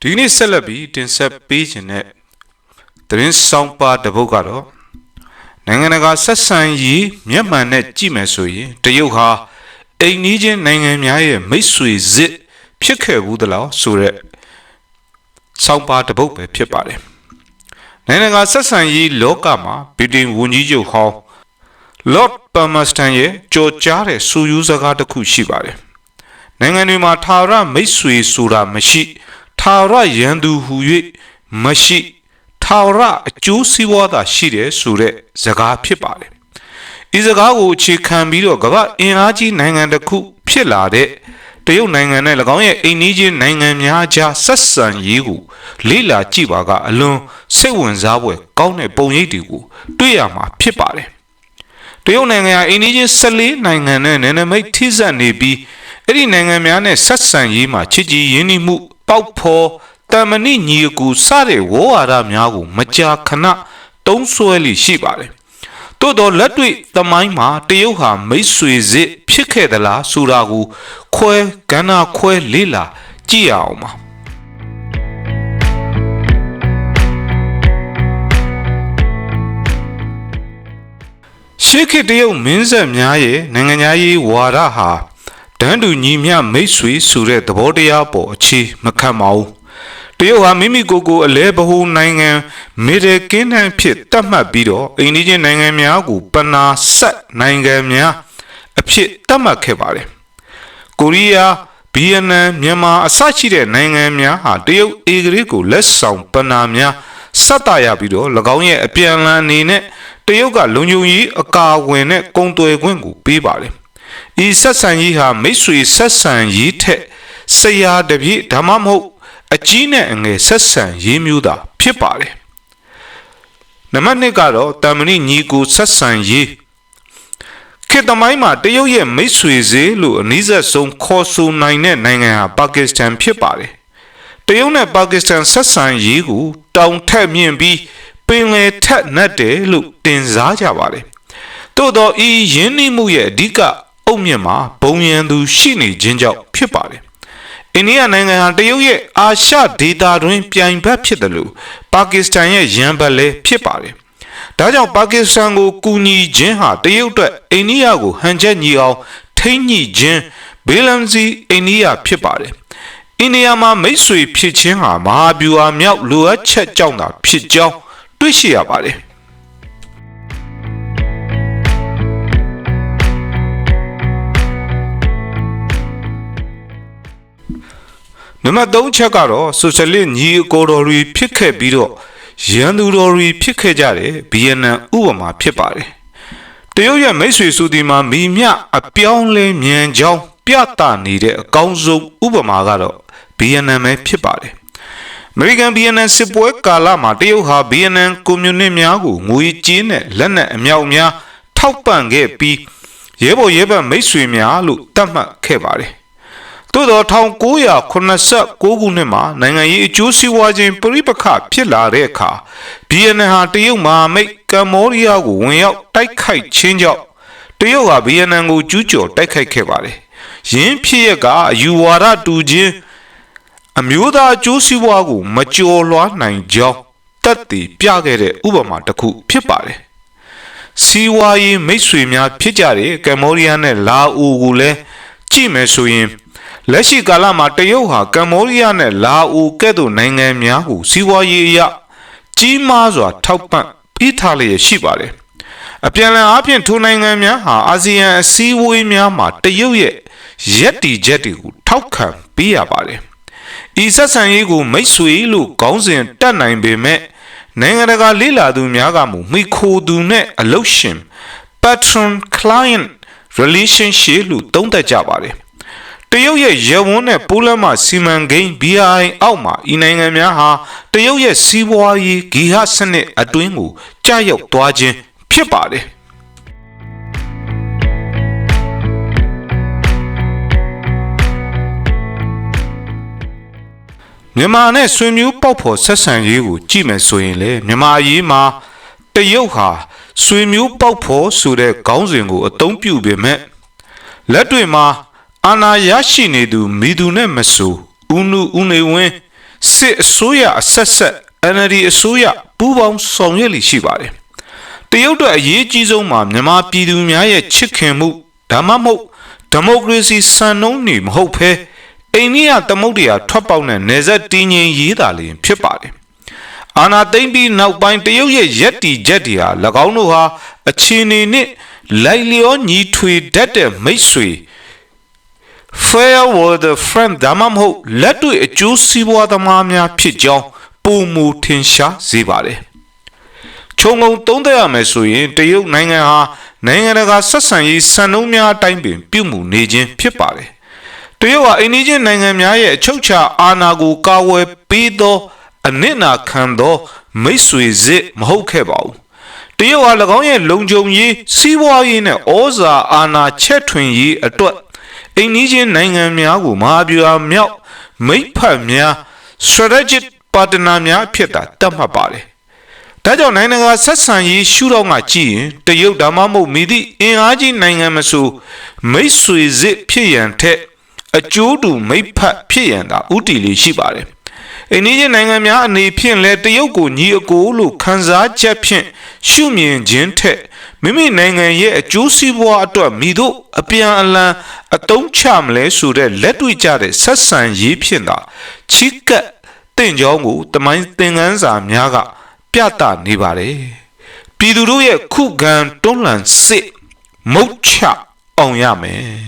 ဒီနေ့ဆက်လက်ပြီးတင်ဆက်ပေးခြင်းတဲ့သတင်းဆောင်ပါတစ်ပုဒ်ကတော့နိုင်ငံတကာဆက်ဆံရေးမျက်မှန်နဲ့ကြည့်မယ်ဆိုရင်တရုတ်ဟာအိမ်နီးချင်းနိုင်ငံများရဲ့မိတ်ဆွေစစ်ဖြစ်ခဲ့ဘူးသလားဆိုရက်ဆောင်ပါတစ်ပုဒ်ပဲဖြစ်ပါတယ်နိုင်ငံတကာဆက်ဆံရေးလောကမှာဗြိတိန်ဝန်ကြီးချုပ်ဟောင်း Lord Palmerston ရဲ့ကြော်ကြားတဲ့စူးယူစကားတစ်ခုရှိပါတယ်နိုင်ငံတွေမှာထာဝရမိတ်ဆွေဆိုတာမရှိ ထာဝရရန်သူဟူ၍မရှိထာဝရအကျိုးစီးပွားသာရှိတယ်ဆိုတဲ့စကားဖြစ်ပါတယ်။ဤစကားကိုအခြေခံပြီးတော့ကမ္ဘာအင်အားကြီးနိုင်ငံတစ်ခုဖြစ်လာတဲ့တရုတ်နိုင်ငံနဲ့၎င်းရဲ့အိမ်နီးချင်းနိုင်ငံများကြားဆက်ဆံရေးကိုလေ့လာကြည့်ပါကအလွန်စိတ်ဝင်စားဖွယ်ကောင်းတဲ့ပုံရိပ်တွေကိုတွေ့ရမှာဖြစ်ပါတယ်။တရုတ်နိုင်ငံဟာအိမ်နီးချင်း14နိုင်ငံနဲ့နယ်နိမိတ်ထိစပ်နေပြီးအဲ့ဒီနိုင်ငံများနဲ့ဆက်ဆံရေးမှာချစ်ကြည်ရင်းနှီးမှု ပေါက်ဖော်တမဏိညီအကူစတဲ့ဝေါ်ဝါဒများကိုမကြာခဏတုံးဆွဲလိရှိပါတယ်။သို့တော့လက်တွေ့သမိုင်းမှာတရုတ်ဟာမိတ်ဆွေစစ်ဖြစ်ခဲ့သလားဆိုတာကိုခွဲကဏ္ဍခွဲလေးလာကြည့်ရအောင်ပါ။ရှေးခေတ်တရုတ်မင်းဆက်များရဲ့နိုင်ငံသားရေးဝါဒဟာ တန်းတူညီမျှမိတ်ဆွေဆိုတဲ့သဘောတရားပေါ်အခြေမခံပါဘူးတရုတ်ဟာမိမိကိုယ်ကိုအလဲဗဟိုနိုင်ငံမေဒကင်းတန်ဖြစ်တတ်မှတ်ပြီးတော့အိန္ဒိယနိုင်ငံများကိုပနာဆက်နိုင်ငံများအဖြစ်တတ်မှတ်ခဲ့ပါတယ်ကိုရီးယားဗီယက်နမ်မြန်မာအစရှိတဲ့နိုင်ငံများဟာတရုတ်အေဂရိကိုလက်ဆောင်ပနာများဆက်တာရပြီးတော့၎င်းရဲ့အပြန်အလှန်အနေနဲ့တရုတ်ကလုံခြုံရေးအကာအကွယ်နဲ့ကုန်သွယ်ခွင့်ကိုပေးပါတယ် ဤဆက်ဆံရေးဟာမိတ်ဆွေဆက်ဆံရေးထက်ဆရာတပြည့်ဒါမှမဟုတ် အကြီးနဲ့အငယ်ဆက်ဆံရေးမျိုးသာ ဖြစ်ပါတယ်နံပါတ်1ကတော့တာမဏိညီကိုဆက်ဆံရေးခေတ်သမိုင်းမှာတရုတ်ရဲ့မိတ်ဆွေစေးလို့အနည်းဆုံးခေါ်ဆိုနိုင်တဲ့နိုင်ငံဟာပါကစ္စတန်ဖြစ်ပါတယ်တရုတ်နဲ့ပါကစ္စတန်ဆက်ဆံရေးကိုတောင်ထက်မြင့်ပြီးပင်လယ်ထက်နှက်တယ်လို့တင်စားကြပါတယ်တိုးတော့ဤယင်းနှိမှုရဲ့အဓိက အုတ်မြင့်မှာဘုံရန်သူရှိနေခြင်းကြောင့်ဖြစ်ပါတယ်အိန္ဒိယနိုင်ငံဟာတရုတ်ရဲ့အာရှဒေသတွင်ပြိုင်ဘက်ဖြစ်တယ်လို့ပါကစ္စတန်ရဲ့ရန်ဘက်လည်းဖြစ်ပါတယ်။ဒါကြောင့်ပါကစ္စတန်ကိုကူညီခြင်းဟာတရုတ်အတွက်အိန္ဒိယကိုဟန်ချက်ညီအောင်ထိမ့်ညှိခြင်းဘေလန်စီအိန္ဒိယဖြစ်ပါတယ်။အိန္ဒိယမှာမိတ်ဆွေဖြစ်ခြင်းဟာမဟာဗျူဟာမြောက်လိုအပ်ချက်ကြောင့်သာဖြစ်ကြောင်းတွေ့ရှိရပါတယ်။ နံပါတ်3ချက်ကတော့ဆိုရှယ်လစ်ညီအကိုတော်တွေဖြစ်ခဲ့ပြီးတော့ရန်သူတော်တွေဖြစ်ခဲ့ကြတယ်ဗီယက်နမ်ဥပမာဖြစ်ပါတယ်တရုတ်ရဲ့မိတ်ဆွေစုဒီမှာမိမြအပြောင်းလဲမြန်ချောင်းပြသနေတဲ့အကောင်းဆုံးဥပမာကတော့ဗီယက်နမ်ပဲဖြစ်ပါတယ်အမေရိကန်ဗီယက်နမ်စစ်ပွဲကာလမှာတရုတ်ဟာဗီယက်နမ်ကွန်မြူနစ်များကိုငွေကြေးနဲ့လက်နက်အမြောက်အများထောက်ပံ့ခဲ့ပြီးရဲဘော်ရဲဘက်မိတ်ဆွေများလို့သတ်မှတ်ခဲ့ပါတယ် သို့သော1989ခုနှစ်မှာနိုင်ငံရေးအကျိုးစီးပွားခြင်းပြိပခဖြစ်လာတဲ့အခါဗီယက်နမ်ဟာတရုတ်မဟာမိတ်ကမ္ဘောဒီးယားကိုဝင်ရောက်တိုက်ခိုက်ခြင်းကြောင့်တရုတ်ဟာဗီယက်နမ်ကိုကျူးကျော်တိုက်ခိုက်ခဲ့ပါတယ်။ယင်းဖြစ်ရကအယူဝါဒတူခြင်းအမျိုးသားအကျိုးစီးပွားကိုမကျော်လွှားနိုင်ကြောင်းတက်တည်ပြခဲ့တဲ့ဥပမာတစ်ခုဖြစ်ပါတယ်။စီးပွားရေးမိတ်ဆွေများဖြစ်ကြတဲ့ကမ္ဘောဒီးယားနဲ့လာအိုကိုလည်းကြည့်မယ်ဆိုရင် လက်ရှိကာလမှာတရုတ်ဟာကမ္ဘောဒီးယားနဲ့လာအိုကဲ့သို့နိုင်ငံများကိုစီးပွားရေးအရကြီးမားစွာ ထောက်ပံ့ပေးထားလျက်ရှိပါတယ်။အပြန်အလှန်အားဖြင့်ထိုနိုင်ငံများဟာအာဆီယံအစည်းအဝေးများမှာတရုတ်ရဲ့ရက်တီချက်တွေကိုထောက်ခံပေးရပါတယ်။ဤဆက်ဆံရေးကိုမိတ်ဆွေလို့ခေါင်းစဉ်တက်နိုင်ပေမဲ့နိုင်ငံတကာလေ့လာသူများကမှမိခိုသူနဲ့အလုပ်ရှင် patron client relationship လို့သုံးသပ်ကြပါတယ်။ တရုတ်ရဲ့ရဲဝန်းနဲ့ပိုးလမ်းမစီမံကိန်း BRI အောက်မှာဤနိုင်ငံများဟာတရုတ်ရဲ့စီးပွားရေးဂီဟစနစ်အတွင်းကိုကြာရောက်သွားခြင်းဖြစ်ပါတယ်မြန်မာနဲ့ဆွေမျိုးပေါက်ဖော်ဆက်ဆံရေးကိုကြည့်မယ်ဆိုရင်လေမြန်မာအရေးမှာတရုတ်ဟာဆွေမျိုးပေါက်ဖော်ဆိုတဲ့ခေါင်းစဉ်ကိုအသုံးပြုပေမဲ့လက်တွေ့မှာ အာနာရရှိနေသူမိသူနဲ့မဆူဦးနုဦးနေဝင်းစစ်အစိုးရအဆက်ဆက် NLD အစိုးရပူးပေါင်းဆောင်ရွက်လိရှိပါတယ်တရုတ်တို့အရေးကြီးဆုံးမှာမြန်မာပြည်သူများရဲ့ချစ်ခင်မှုဒါမှမဟုတ်ဒီမိုကရေစီစံနှုန်းနေမဟုတ်ဘဲအိန္ဒိယသမုဒ္ဒရာထွက်ပေါက်တဲ့နေဆက်တည်ငြိမ်ရေးတာလျင်ဖြစ်ပါတယ်အာနာသိမ့်ပြီးနောက်ပိုင်းတရုတ်ရဲ့ရက်တီချက်တွေဟာ၎င်းတို့ဟာအခြေအနေနဲ့လိုက်လျောညီထွေတတ်တဲ့မိတ်ဆွေ fair with the friend ဒါမှမဟုတ်လက်တွေ့အကျိုးစီးပွားသမားများဖြစ်ကြောင်းပုံမူထင်ရှားစေပါတယ်။ခြုံငုံသုံးသပ်ရမယ်ဆိုရင်တရုတ်နိုင်ငံဟာနိုင်ငံတကာဆက်ဆံရေးစံနှုန်းများအတိုင်းပင်ပြုမှုနေခြင်းဖြစ်ပါတယ်။တရုတ်ဟာအိန္ဒိယနိုင်ငံများရဲ့အချုပ်အခြာအာဏာကိုကာဝယ်ပေးသောအနစ်နာခံသော မိတ်ဆွေစစ်မဟုတ်ခဲ့ပါဘူး။တရုတ်ဟာ၎င်းရဲ့လုံခြုံရေးစီးပွားရေးနဲ့ဩဇာအာဏာချက်ထွင်ရေးအတွက် အိန္ဒိယနိုင်ငံများကိုမဟာဗျူဟာမြောက်မိတ်ဖက်များ strategic partner များဖြစ်တာတတ်မှတ်ပါတယ်။ဒါကြောင့်နိုင်ငံတကာဆက်ဆံရေးရှုထောင့်ကကြည့်ရင်တရုတ်ဒါမှမဟုတ်မိသည့်အင်အားကြီးနိုင်ငံမဆိုမိတ်ဆွေစစ်ဖြစ်ရန်ထက်အကျိုးတူမိတ်ဖက်ဖြစ်ရန်သာဥတီလေးရှိပါတယ်။အိန္ဒိယနိုင်ငံများအနေဖြင့်လည်းတရုတ်ကိုညီအကိုလို့ခံစားချက်ဖြင့်ရှုမြင်ခြင်းထက် မိမိနိုင်ငံရဲ့အကျိုးစီးပွားအတွက်မိတို့အပြန်အလှန်အတုံးချမလဲဆိုတဲ့လက်တွေ့ကြတဲ့ဆက်ဆံရေးဖြင့်သာချီးကပ်တင့်ကြောင်းကိုတမိုင်းသင်ခန်းစာများက ပြသနေပါတယ်ပြည်သူတို့ရဲ့ခုခံတွန်းလှန်စစ်မုတ်ချအောင်ရမယ်